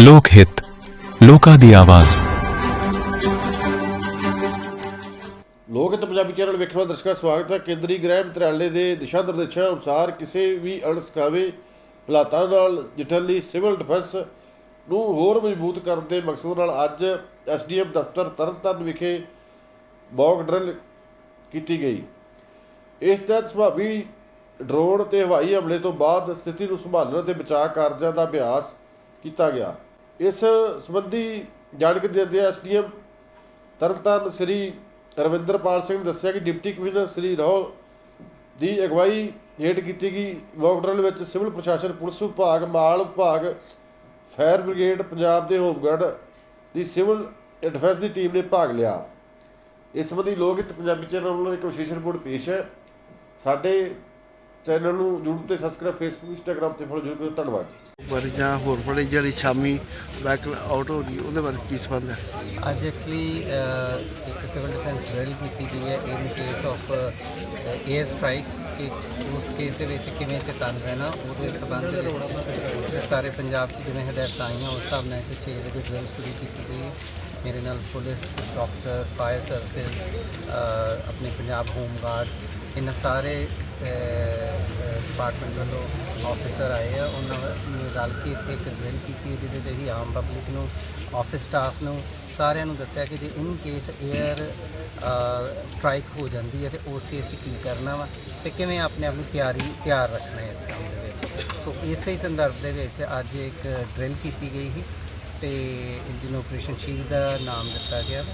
ਲੋਕ ਹਿੱਤ, ਲੋਕਾਂ ਦੀ ਆਵਾਜ਼। ਲੋਕ ਹਿੱਤ ਪੰਜਾਬੀ ਚੈਨਲ ਵੇਖਣ ਵਾਲੇ ਦਰਸ਼ਕਾਂ ਦਾ ਸਵਾਗਤ ਹੈ। ਕੇਂਦਰੀ ਗ੍ਰਹਿ ਮੰਤਰਾਲੇ ਦੇ ਦਿਸ਼ਾ ਨਿਰਦੇਸ਼ਾਂ ਅਨੁਸਾਰ ਕਿਸੇ ਵੀ ਅਣਸਕਾਵੇ ਹਾਲਾਤਾਂ ਨਾਲ ਜਿੱਠਣ ਲਈ ਸਿਵਲ ਡਿਫੈਂਸ ਨੂੰ ਹੋਰ ਮਜ਼ਬੂਤ ਕਰਨ ਦੇ ਮਕਸਦ ਨਾਲ ਅੱਜ ਐਸਡੀਐਮ ਦਫ਼ਤਰ ਤਰਨਤਾਰਨ ਵਿਖੇ ਮੌਕ ਡਰਿਲ ਕੀਤੀ ਗਈ। ਇਸ ਤਹਿਤ ਸੁਭਾਵੀ ਡਰੋਨ ਤੇ ਹਵਾਈ ਹਮਲੇ ਤੋਂ ਬਾਅਦ ਸਥਿਤੀ ਨੂੰ ਸੰਭਾਲਣ ਅਤੇ ਬਚਾਅ ਕਾਰਜਾਂ ਦਾ ਅਭਿਆਸ ਕੀਤਾ ਗਿਆ। ਇਸ ਸੰਬੰਧੀ ਜਾਣਕਾਰੀ ਦਿੰਦੇ ਐਸਡੀਐਮ ਤਰਨਤਾਰਨ ਸ੍ਰੀ ਰਵਿੰਦਰਪਾਲ ਸਿੰਘ ਨੇ ਦੱਸਿਆ ਕਿ ਡਿਪਟੀ ਕਮਿਸ਼ਨਰ ਸ੍ਰੀ ਰਾਹੁਲ ਦੀ ਅਗਵਾਈ ਹੇਠ ਕੀਤੀ ਗਈ। ਮੌਕ ਵਿੱਚ ਸਿਵਲ ਪ੍ਰਸ਼ਾਸਨ, ਪੁਲਿਸ ਵਿਭਾਗ, ਮਾਲ ਵਿਭਾਗ, ਫਾਇਰ ਬ੍ਰਿਗੇਡ, ਪੰਜਾਬ ਦੇ ਹੋਮਗਾਰਡ ਦੀ ਸਿਵਲ ਡਿਫੈਂਸ ਦੀ ਟੀਮ ਨੇ ਭਾਗ ਲਿਆ। ਇਸ ਸੰਬੰਧੀ ਲੋਕ ਹਿੱਤ ਪੰਜਾਬੀ ਚੈਨਲ ਵੱਲੋਂ ਇੱਕ ਵਿਸ਼ੇਸ਼ ਰਿਪੋਰਟ ਪੇਸ਼ ਹੈ। ਸਾਡੇ ਚੈਨਲ ਨੂੰ YouTube ਤੇ ਸਬਸਕ੍ਰਾਈਬ Facebook Instagram ਤੇ ਫੋਲੋ ਜ਼ਰੂਰ ਕਰੋ। ਧੰਨਵਾਦ ਜੀ। ਬਾਰੇ ਜਾਂ ਹੋਰ ਬੜੇ ਜਿਹੜੀ ਸ਼ਾਮੀ ਬੈਕ ਆਊਟ ਹੋ ਗਈ ਉਹਦੇ ਬਾਰੇ ਕੀ ਸੰਬੰਧ ਹੈ? ਅੱਜ ਐਕਚੁਅਲੀ ਇੱਕ ਸਿਵਲ ਡਿਫੈਂਸ ਡਰਿਲ ਕੀਤੀ ਗਈ ਹੈ in case of air strike ਕਿ ਉਸ ਕੇਸ ਦੇ ਵਿੱਚ ਕਿਵੇਂ ਚੇਤਨ ਰਹਿਣਾ ਉਹਦੇ ਸੰਬੰਧ ਦੇ ਵਿੱਚ ਸਾਰੇ ਪੰਜਾਬ 'ਚ ਜਿਵੇਂ ਹਦਾਇਤਾਂ ਆਈਆਂ ਉਸ ਹਿਸਾਬ ਨਾਲ ਇੱਥੇ 6 ਵਜੇ ਡਰਿਲ ਸ਼ੁਰੂ ਕੀਤੀ ਗਈ ਮੇਰੇ ਨਾਲ ਪੁਲਿਸ ਡਾਕਟਰ ਫਾਇਰ ਸਰਵਿਸ ਆਪਣੇ ਪੰਜਾਬ ਹੋਮ ਗਾਰਡ ਇਹਨਾਂ ਸਾਰੇ ਡਿਪਾਰਟਮੈਂਟ ਵੱਲੋਂ ਆਫੀਸਰ ਆਏ ਆ, ਉਹਨਾਂ ਨੇ ਰਲ ਕੇ ਇੱਥੇ ਇੱਕ ਡਰਿਲ ਕੀਤੀ ਜਿਹਦੇ ਵਿੱਚ ਅਸੀਂ ਆਮ ਪਬਲਿਕ ਨੂੰ ਆਫਿਸ ਸਟਾਫ ਨੂੰ, ਸਾਰਿਆਂ ਨੂੰ ਦੱਸਿਆ ਕਿ ਜੇ ਇਨ ਕੇਸ 에ਅਰ ਸਟ੍ਰਾਈਕ ਹੋ ਜਾਂਦੀ ਹੈ ਤੇ ਉਸ ਕੇਸ 'ਚ ਕੀ ਕਰਨਾ ਵਾ ਤੇ ਕਿਵੇਂ ਆਪਣੇ ਆਪ ਨੂੰ ਤਿਆਰੀ, ਤਿਆਰ ਰੱਖਣਾ ਹੈ ਇਸ ਕੰਮ ਦੇ ਵਿੱਚ। ਸੋ ਇਸੇ ਹੀ ਸੰਦਰਭ ਦੇ ਵਿੱਚ ਅੱਜ ਇੱਕ ਡਰਿਲ ਕੀਤੀ ਗਈ ਸੀ ਤੇ ਜਿਹਨੂੰ ਆਪਰੇਸ਼ਨ ਸ਼ੀਲ ਦਾ ਨਾਮ ਦਿੱਤਾ ਗਿਆ ਵਾ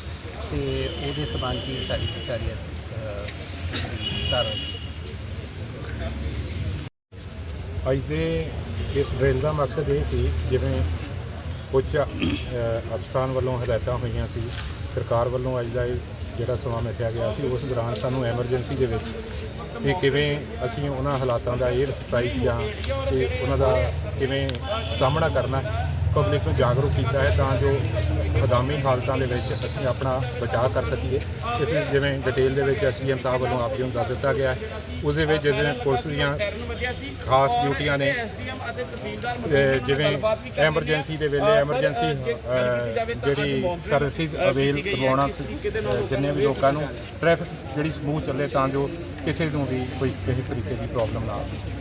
ਤੇ ਉਹਦੇ ਸਬੰਧ 'ਚ ਹੀ ਸਾਰੀ ਦੀ ਸਾਰੀ ਅਸੀਂ ਕਾਰਵਾਈ ਅੱਜ ਦੇ ਇਸ ਡਰਿਲ ਦਾ ਮਕਸਦ ਇਹ ਸੀ, ਜਿਵੇਂ ਉੱਚ ਅਫਸਰਾਂ ਵੱਲੋਂ ਹਦਾਇਤਾਂ ਹੋਈਆਂ ਸੀ, ਸਰਕਾਰ ਵੱਲੋਂ ਅੱਜ ਦਾ ਇਹ ਜਿਹੜਾ ਸਮਾਂ ਮਿਥਿਆ ਗਿਆ ਸੀ, ਉਸ ਦੌਰਾਨ ਸਾਨੂੰ ਐਮਰਜੈਂਸੀ ਦੇ ਵਿੱਚ ਕਿ ਕਿਵੇਂ ਅਸੀਂ ਉਹਨਾਂ ਹਾਲਾਤਾਂ ਦਾ 에ਅਰ ਸਟ੍ਰਾਈਕ ਜਾਂ ਤੇ ਉਹਨਾਂ ਦਾ ਕਿਵੇਂ ਸਾਹਮਣਾ ਕਰਨਾ ਪਬਲਿਕ ਨੂੰ ਜਾਗਰੂਕ ਕੀਤਾ ਹੈ ਤਾਂ ਜੋ ਆਗਾਮੀ ਹਾਲਤਾਂ ਦੇ ਵਿੱਚ ਅਸੀਂ ਆਪਣਾ ਬਚਾਅ ਕਰ ਸਕੀਏ। ਇਸ ਜਿਵੇਂ ਡਿਟੇਲ ਦੇ ਵਿੱਚ ਐਸਡੀਐਮ ਸਾਹਿਬ ਵੱਲੋਂ ਆਪ ਜੀ ਨੂੰ ਦੱਸ ਦਿੱਤਾ ਗਿਆ ਹੈ। ਉਸ ਦੇ ਵਿੱਚ ਜਿਵੇਂ ਪੁਲਿਸ ਦੀਆਂ ਖਾਸ ਡਿਊਟੀਆਂ ਨੇ, ਤੇ ਜਿਵੇਂ ਐਮਰਜੈਂਸੀ ਦੇ ਵੇਲੇ ਐਮਰਜੈਂਸੀ ਜਿਹੜੀ ਸਰਵਿਸਿਜ਼ ਅਵੇਲ ਕਰਵਾਉਣਾ ਜਿੰਨੇ ਵੀ ਲੋਕਾਂ ਨੂੰ ਟ੍ਰੈਫਿਕ ਜਿਹੜੀ ਸਮੂਹ ਚੱਲੇ ਤਾਂ ਜੋ ਕਿਸੇ ਨੂੰ ਵੀ ਕੋਈ ਕਿਸੇ ਤਰੀਕੇ ਦੀ ਪ੍ਰੋਬਲਮ ਨਾ ਆ ਸਕੇ